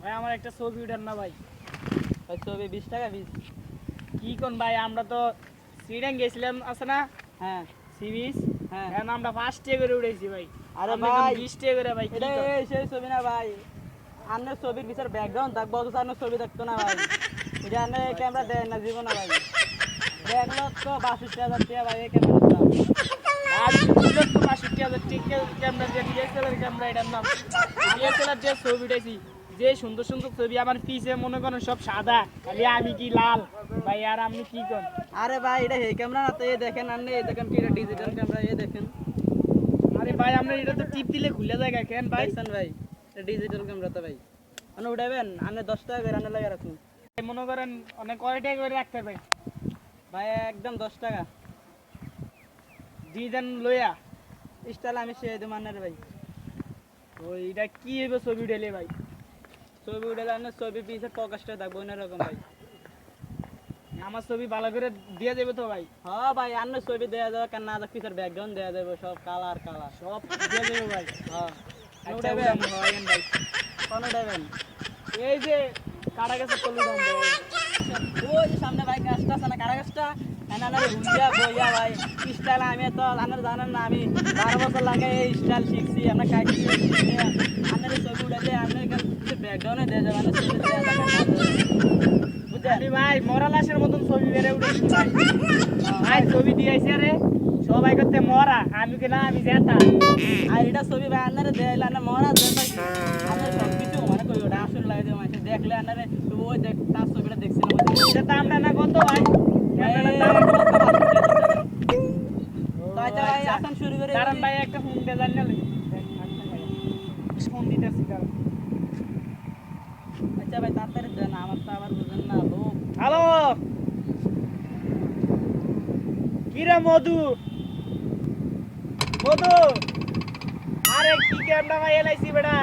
ভাই আমার একটা ছবি উঠান না ভাই। ভাই ছবি বিশ টাকা বিশ কি কোন ভাই আমরা তো সিডাং গেছিলাম আছে না? হ্যাঁ। সি বিচ হ্যাঁ আমরা ফার্স্ট ডে করে উঠেছি ভাই। আরে ভাই, বিশ টাকা করে ভাই এটা সেই ছবি না ভাই। আন্নের ছবির পিছনে ব্যাকগ্রাউন্ড থাকব অথচ আন্নের ছবি থাকতো না ভাই। এটা আন্নের ক্যামেরা দেয় না জীবন না ভাই দেখল তো বাষট্টি হাজার টাকা ভাই এই ক্যামেরার আর বাষট্টি হাজার টিকে ক্যামেরা যে ডিএসএলআর ক্যামেরা এটার নাম। ডিএসএলআর যে ছবি উঠেছি। যে সুন্দর সুন্দর ছবি আমার পিছে মনে করেন সব সাদা খালি আমি কি লাল? ভাই আর আপনি কি কোন আরে ভাই এটা এই ক্যামেরা না তো এই দেখেন আন্নে এই দেখেন কি এটা ডিজিটাল ক্যামেরা এই দেখেন। আরে ভাই আমরা এটা তো টিপ দিলে খুলে যায় কেন ভাই? পাইছেন ভাই এটা ডিজিটাল ক্যামেরা তো ভাই। মানে উঠাবেন আন্নে দশ টাকা করে আন্নে লাগে রাখুন। মনে করেন অনেক কয়টা করে রাখতে ভাই? ভাই একদম দশ টাকা। ডিজাইন লইয়া। স্টাইল আমি সে দেবো ভাই। ওই এটা কি হইবে ছবি উঠেলে ভাই? ছবি উঠালে আন্নের ছবি পিছে প্রকাশটা থাকব অন্যরকম ভাই। আমার ছবি ভালো করে দিয়ে যাবে তো ভাই। হ্যাঁ ভাই আন্নের ছবি দেওয়া যাবে কেন না পিছের ব্যাকগ্রাউন্ড দেওয়া যাবে সব কালার কালার সব দিয়ে যাবে ভাই। হ্যাঁ। আচ্ছা, এই যে কাটা গেছে তলু ওই যে সামনে ভাই গাছটা আছে না কারা গাছটা এনারে ভাই। স্টাইল আমি তো জানেন না আমি বারো বছর লাগে এই স্টাইল শিখছি আমরা কাটি আনারে ছবি উঠাতে আপনার ব্যাকগ্রাউন্ডে দেওয়া যাবে ছবি ভাই মরা লাশের মতন ছবি বেড়ে উঠেছি ভাই। ভাই ছবি দিয়েছে রে। সবাই করতে মরা। আমি না আমি জেতা। আর এটা ছবি ভাই আনারে দেয়াইলে আনার মরা দেন আপনার সব কিছু মানে কই ওটা আসল লাগে দেখলে আনারে ওই দেখ তার ছবিটা দেখছিলাম। এটা দাম না কত ভাই ক্যামেরার দাম তো আচ্ছা ভাই আসেন শুরু করে কারণ ভাই একটা ফোন বেজার নিলে ফোন দিতেছি কারণ আচ্ছা ভাই তাড়াতাড়ি দেন আমার তো আবার বুঝেন না লোক হ্যালো কিরে মধু। মধু। আরে কি ক্যামেরা ভাই এলাইছি বেটা।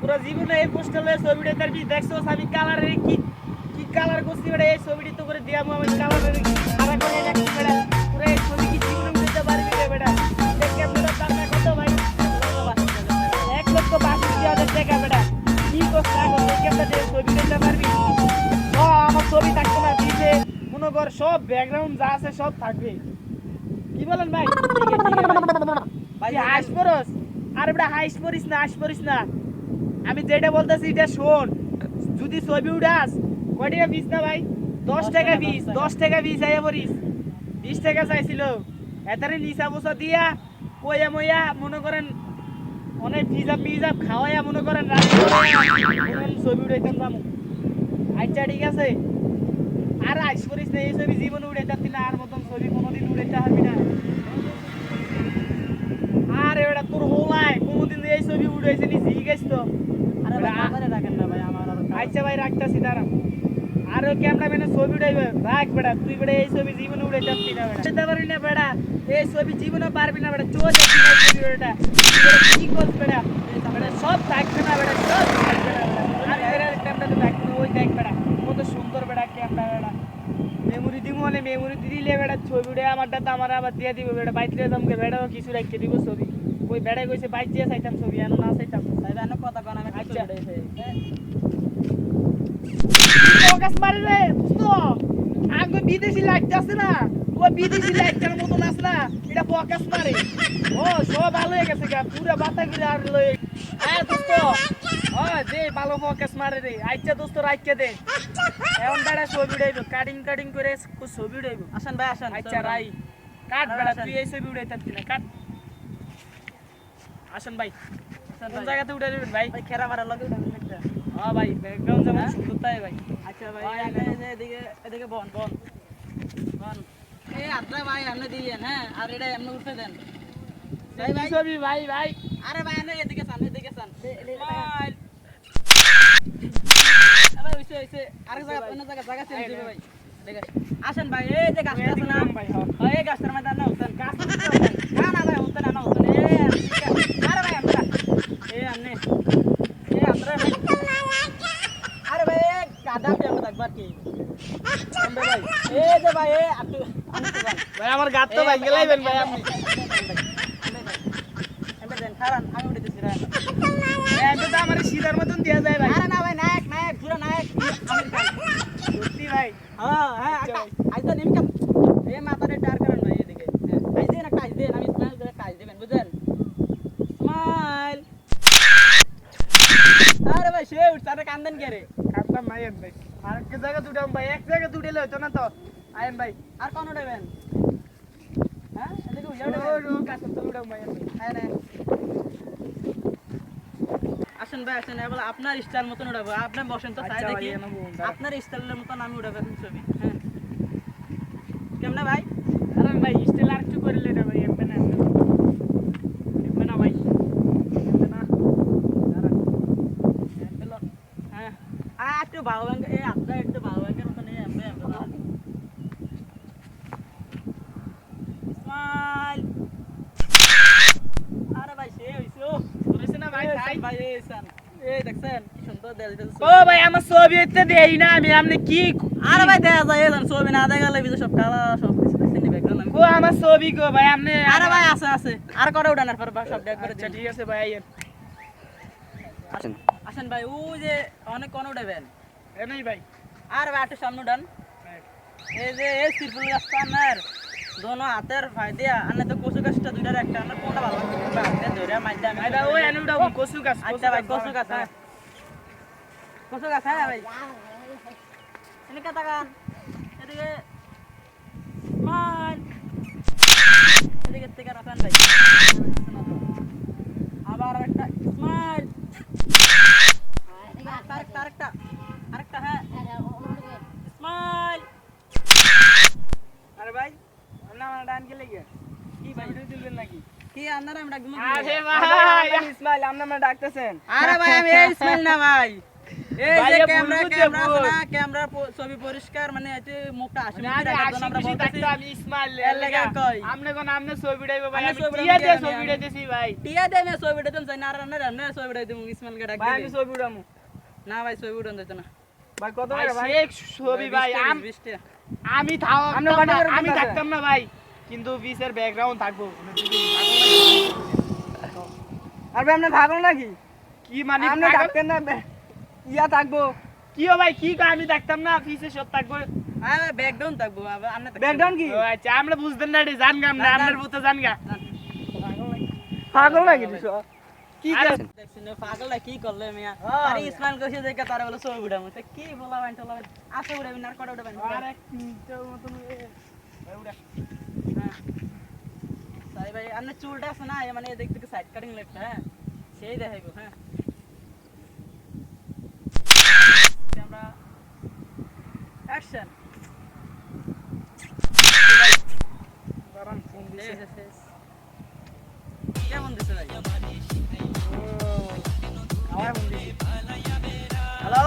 পুরো জীবনে এই পোস্টালে ছবিটা তার কি দেখছ? আমি কালারের কি কি কালার করছি বেটা? এই ছবিটি তো করে দিয়ামু আমি কালারের সারা করে রাখছি বেটা। পুরো এই ছবি কি জীবনে উঠাতে পারবি রে বেটা? এই ক্যামেরার দাম না কত ভাই এক লক্ষ বাষট্টি হাজার টাকা বেটা। কি করছে এখন এই ক্যামেরা দিয়ে ছবি উঠাতে পারবি? ও আমার ছবি থাকবে না দিছে মনে কর সব ব্যাকগ্রাউন্ড যা আছে সব থাকবে। কি বলেন ভাই? ভাই হাস পরস আর বেটা হাইস পরিস না হাস পরিস না। আমি যেটা বলতেছি এটা শোন। যদি ছবি উঠাস কয় টাকা পিস না ভাই? দশ টাকা পিস দশ টাকা। পিস আইয়া পরিস। বিশ টাকা চাইছিল। এতারে নিশা বসা দিয়া কইয়া মইয়া মনে করেন অনেক ভিজা পিজা খাওয়াইয়া মনে করেন ছবি উঠাইতাম যাব আচ্ছা ঠিক আছে। আর আইস করিস না এই ছবি জীবনে উড়াইতে পারবি না আর মতন ছবি কোনোদিন উড়াইতে পারবি না। ছবি উড়াইছে নি জি গেছ তো। আরে ভাই রাখেন না ভাই আমার আচ্ছা ভাই রাখতাছি দাঁড়া আর ক্যামেরাম্যানের ছবি উঠাইবে রাখ বেটা তুই বেটা এই ছবি জীবনে উড়াইতে পারবি না বেটা উড়াইতে পারবি না বেটা এই ছবি জীবনে পারবি না বেটা না বেটা কি করছ বেটা বেটা সব থাকবে না বেটা সব থাকবে না আর এর ক্যামেরাতে থাকবে ওই দেখ বেটা কত সুন্দর বেটা ক্যামেরা বেটা মেমোরি দিব মানে মেমোরি দিলে বেটা ছবি উঠে আমারটা তো আমার আবার দিয়ে দিব বেটা বাইক দিয়ে তোমাকে বেটাও কিছু রাখতে দিব ছবি। ওই বেটা কইছে বাইক দিয়ে চাইতাম ছবি এনো না চাইতাম। ভাই ভাই না কথা কোন আমি আচ্ছা। ফোকাস মারে রে তো। আগে বিদেশি লাইট আছে না ও বিদেশি লাইটটার মতন আছে না এটা ফোকাস মারে ও সব ভালো হয়ে গেছে গা পুরো বাতা করে আর লই হ্যাঁ দোস্ত। হয় দে ভালো ফোকাস মারে রে। আচ্ছা দোস্ত রাইকে দে। এখন বেড়া ছবি উড়াইব কাটিং কাটিং করে ছবি উড়াইব। আসেন ভাই আসেন। আচ্ছা রাই। কাট বেড়া। তুই এই ছবি উড়াইতে পারবি না কাট। আসেন ভাই। কোন। জায়গাতে উঠে দেবেন ভাই? ভাই খেরা মারা লগে একটা। হ্যাঁ ভাই ব্যাকগ্রাউন্ড যেমন হ্যাঁ? সুন্দর তাই ভাই। আচ্ছা ভাই এদিকে এদিকে বন। বন। বন। এই আদ্রা ভাই আপনি দিলেন হ্যাঁ? আর এটা এমনি উঠে দেন। ভাই ভাই। ছবি ভাই ভাই। আরে ভাই আপনি এদিকে চান এদিকে চান। ভাই। আরে হইছে হইছে। আরেক জায়গা অন্য জায়গা জায়গা চেঞ্জ দিবে ভাই। আসেন ভাই এই যে গাছটা আছে না? ভাই হ্যাঁ। এই গাছটার মধ্যে না উঠেন গাছ না না ভাই উঠেন না উঠেন আমরা গাত তো ভাই গেলাইবেন ভাই আপনি আমার সিধার মতন দেয়া যায় ভাই না ভাই নায়ক নায়ক পুরো নায়ক সত্যি ভাই হ্যাঁ হ্যাঁ আজ তো নিমকাম এই মাথাটা টার করেন ভাই এদিকে আজ দিন একটা আজ দিন আমি স্মাইল করে কাজ দিবেন বুঝলেন স্মাইল আরে ভাই সে কান্দেন কে রে কাটলাম ভাই। আর এক জায়গা দুটাম ভাই এক জায়গা না তো। ভাই। আর কোন উঠাবেন হ্যাঁ? এদিকে উঠে ও কাটতে তো উঠাম ভাই আমি হ্যাঁ আসেন ভাই আসেন। এবার আপনার স্টাইল মতন উঠাবো আপনি বসেন তো চাই আচ্ছা দেখি। আপনার স্টাইলের মতন আমি উঠাবো এখন ছবি। হ্যাঁ। কেমনে ভাই? আরে ভাই স্টাইল আর একটু করিলে না ভাই এমবে না এমবে না। এমবে না ভাই এমবে না দাঁড়ান। এমবে লো। হ্যাঁ আর একটু ব্যাংক এই আপনার একটু ভালো ব্যাংকের মতন এই এমবে এমবে স্মাইল আরে ভাই সে হইছে। ও না ভাই, ভাই? ভাই এই এই দেখছেন? কি সুন্দর দেয়া দিতেছে ও ভাই আমার ছবি এতে দেই না আমি আপনি কি আরে ভাই দেখা যায় এই ছবি না দেখা গেলে সব কালা সব কিছু দেখছেন নি ব্যাকগ্রাউন্ড ও আমার ছবি গো ভাই আপনি আরে ভাই আছে আছে। আর করে উঠানোর পর সব দেখ করে আচ্ছা ঠিক আছে ভাই আসেন। আসেন ভাই ও যে অনেক কোন উঠাবেন। এনেই ভাই। আর ভাই একটু সামনে উঠান। এই যে এই সিরপুল গাছটা আপনার দোনো হাতের ভাই আনে তো কচু গাছটা দুইটার একটা। আনার কোনটা ভালো লাগছে? ধরে মাইদা আমি ভাই ভাই ওই এনে উঠাবো। কসু গাছ আচ্ছা ভাই কচু গাছ হ্যাঁ। কচু গাছ হ্যাঁ ভাই। এদিকে। এদিকে থেকে রাখান ভাই। আবার একটা। স্মাইল আরেকটা আরেকটা আরেকটা হ্যাঁ স্মাইল আরে ভাই আপনি আমার ডান গেলে গিয়ে কি ভাই ভিডিও দিলেন নাকি কি আপনারা আমি ডাকবো আরে ভাই। ইসমাইল আপনি আমার ডাকতেছেন। আরে ভাই আমি এই স্মেল না ভাই। এই যে ক্যামেরা ক্যামেরা। না ক্যামেরা ছবি পরিষ্কার মানে এতে মুখটা জন্য হাসি আমরা খুশি থাকতো আমি ইসমাইল এর কই? আপনি কোন আপনি ছবি ডাইবো ভাই আমি টিয়া দিয়ে ছবি ডাইতেছি ভাই। টিয়া দে আমি ছবিটা দিন চাই না আর না রান্না ছবিটা দিম ইসমাইল কে ডাক ভাই আমি ছবি উড়ামু না ভাই ছবি উঠান দিত না। ভাই কত ভাই ছবি ভাই আম- বিশ টাকা। আমি থাও আপনি কত করে আমি থাকতাম না ভাই। কিন্তু বিশের ব্যাকগ্রাউন্ড থাকব। আর ভাই আপনি ভাগল নাকি? কি মানে আপনি? ডাকতেন না ইয়া থাকব। কি ও ভাই কি আমি থাকতাম না পিছে সব থাকব। ব্যাকগ্রাউন্ড থাকব ব্যাকগ্রাউন্ড কি? আচ্ছা আমরা বুঝতেন না জান গাম না। আপনার বুঝতে জান গা পাগল নাকি কি আরে- পাগল না কি করলে মিয়া? আরে মিয়া। ইসমাইল কইছে দেখে তারে বলে কি আসে উঠাবি না আর কটা উঠাবেন? আরে মিনিটের মতন উড়া। হ্যাঁ ভাই আপনার চুলটা আছে না মানে এদিক থেকে সাইড কাটিং লেফট হ্যাঁ? সেই দেখাইবো হ্যাঁ? আমরা অ্যাকশন। কেমন দিছে ভাই। হ্যালো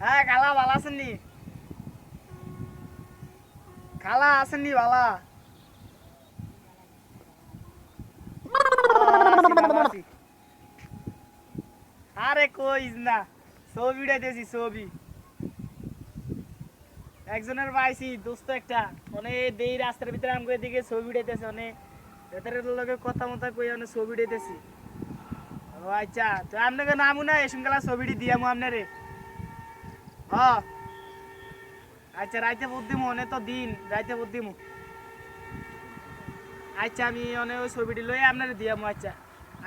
হ্যাঁ খালা ভালো আছেন নি? খালা আছেন নি ভালা? আরে কইস না, ছবি উঠাইতেছি ছবি। একজনের পাইছি, দোস্ত একটা। মানে রাস্তার ভিতরে এদিকে ছবি উঠাইতেছে মানে ভেতরের লোকে কথা মতো কই মানে ছবি উঠাইতেছি ও আচ্ছা তো আপনাকে নামু না এসম গেলা ছবিটি দিয়ামু আপনারে হ। আচ্ছা রাইতে বুদ্ধি মনে তো দিন, রাইতে বুদ্ধি মু আচ্ছা আমি অনেক ওই ছবিটি লই আপনারে দিয়ামু আচ্ছা।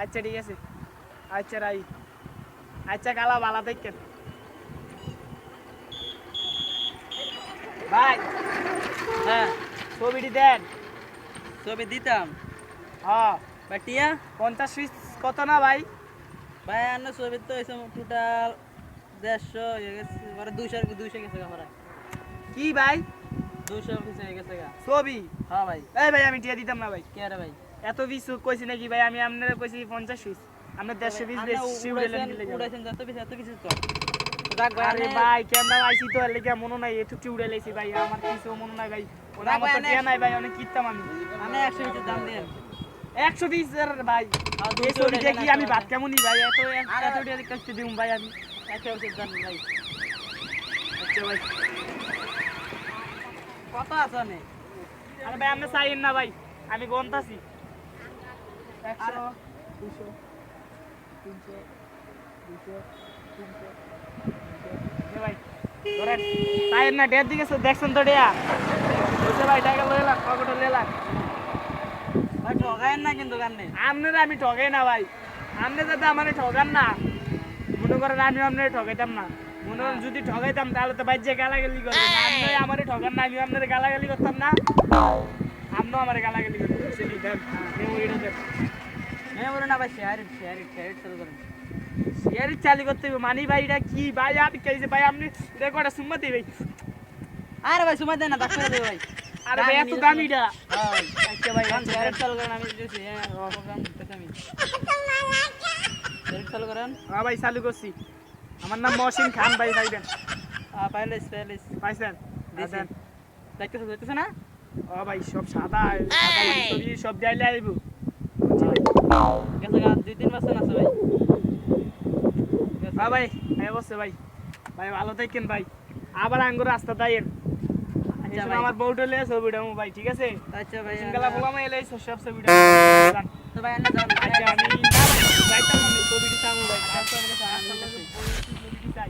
আচ্ছা ঠিক আছে। আচ্ছা রাই। আচ্ছা কালা ভালো থাকেন ভাই হ্যাঁ ছবিটি দেন। ছবি দিতাম। হ্যাঁ। ভাই টিয়া? পঞ্চাশ পিস কত না ভাই? ভাই আন্ন ছবি তো হয়েছে টোটাল দেড়শো হয়ে গেছে মানে দুইশো দুইশো গেছে গা কি ভাই? দুইশো পিস হয়ে গেছে ছবি? হ্যাঁ ভাই। এই ভাই আমি টিয়া দিতাম না ভাই। কে রে ভাই? এত পিস কইছি নাকি ভাই? আমি আপনারা কইছি পঞ্চাশ পিস। আপনার দেড়শো পিস বেশি উড়াইছেন যত পিস এত পিস তো। আরে ভাই ক্যামেরা আইছি তো? লেগে মনে নাই এটুকু উড়ে লাইছি ভাই। আমার কিছু মনে নাই ভাই। ওরা না আমার তো টিয়া নাই ভাই অনেক কিনতাম আমি। আমি একশো পিসের দাম দিন। একশো পিস এর ভাই দেখি আমি ভাত কেমনই ভাই? এত এত দিম ভাই আমি। একশো পিসের দাম ভাই। আচ্ছা ভাই। কত আছে আরে ভাই আপনি চাইেন না ভাই। আমি গন্তাছি একশো। আরে- দুশো তিনশো দুশো তিনশো তিনশো। ভাই ধরেন চাইেন না ডের দিকে দেখছেন তো ডেয়া বুঝছে ভাই টাকা লইলাম পকেটে লইলাম ভাই ঠগায়েন না কিন্তু গান্নে আপনারা আমি ঠগাই না ভাই। আপনি যাতে আমার ঠগান না মনে করেন আমি আপনার ঠগাইতাম না। মনে করেন যদি ঠগাইতাম তাহলে তো বাইরে গালাগালি করবেন আপনি আমার ঠগান না আমি আপনার গালাগালি করতাম না। আপনিও আমার গালাগালি করতেন দেন হ্যাঁ শেয়ারের চালু করতে হবে। মানি ভাই এটা কি ভাই? আমি কেছে ভাই আপনি এটা কটা ভাই। আরে দেন না দেবে ভাই। আরে ভাই এত দামি এটা। হ্যাঁ আচ্ছা ভাই। চালু করেন আমি দিতেছি হ্যাঁ আমি। শেয়ার চালু করেন। হ্যাঁ ভাই চালু করছি। আমার নাম মহসিন খান ভাই ভাই দেন। আহ পাইলিস পাইলিস। পাইছেন? দেখতেছো দেখতেছো না? ও ভাই সব সাদা ছবি সব দিলে আইব। গেছে গা দুই তিন বছর আছে ভাই। হ্যাঁ ভাই ভাই অবশ্যই ভাই। ভাই ভালো থাকেন ভাই। আবার আঙ্গুর রাস্তা দাইয়েন আচ্ছা আচ্ছা আমার বউটা লিয়ে ছবিটা ভাই ঠিক আছে? আচ্ছা ভাই সিঙ্গালা বলাম এলে সব ছবিটা তো। ভাই আচ্ছা আমি ছবিটি চামু ভাই আচ্ছা, আমি তো আমি তো- ছবিটি চাই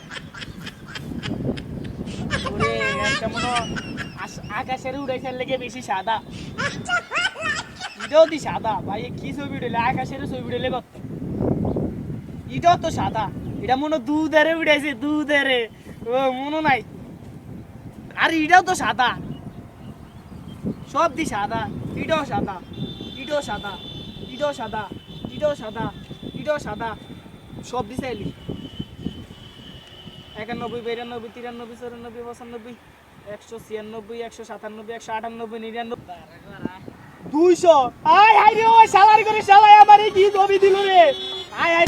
ওরে একটা মনে আকাশের উড়াইছে লেগে বেশি সাদা। এটাও দি সাদা ভাই কি ছবি উঠেলে আকাশের ছবি উঠেলে কত? এটাও তো সাদা। এটা মনে দুধেরে উঠাইছে দুধেরে। ও মনে নাই। আর এটাও তো সাদা। সব দি সাদা। এটাও সাদা। এটাও সাদা। এটাও সাদা। এটাও সাদা। এটাও সাদা। সব দি চাইলি। একানব্বই বিরানব্বই তিরানব্বই চৌরানব্বই পঁচানব্বই। একশো ছিয়ানব্বই, একশো সাতানব্বই, একশো আটানব্বই, নিরানব্বই। দুইশো। আয় হাই রে ওই সালার করে সালাই আমার কি জমি দিল রে? আয় আয়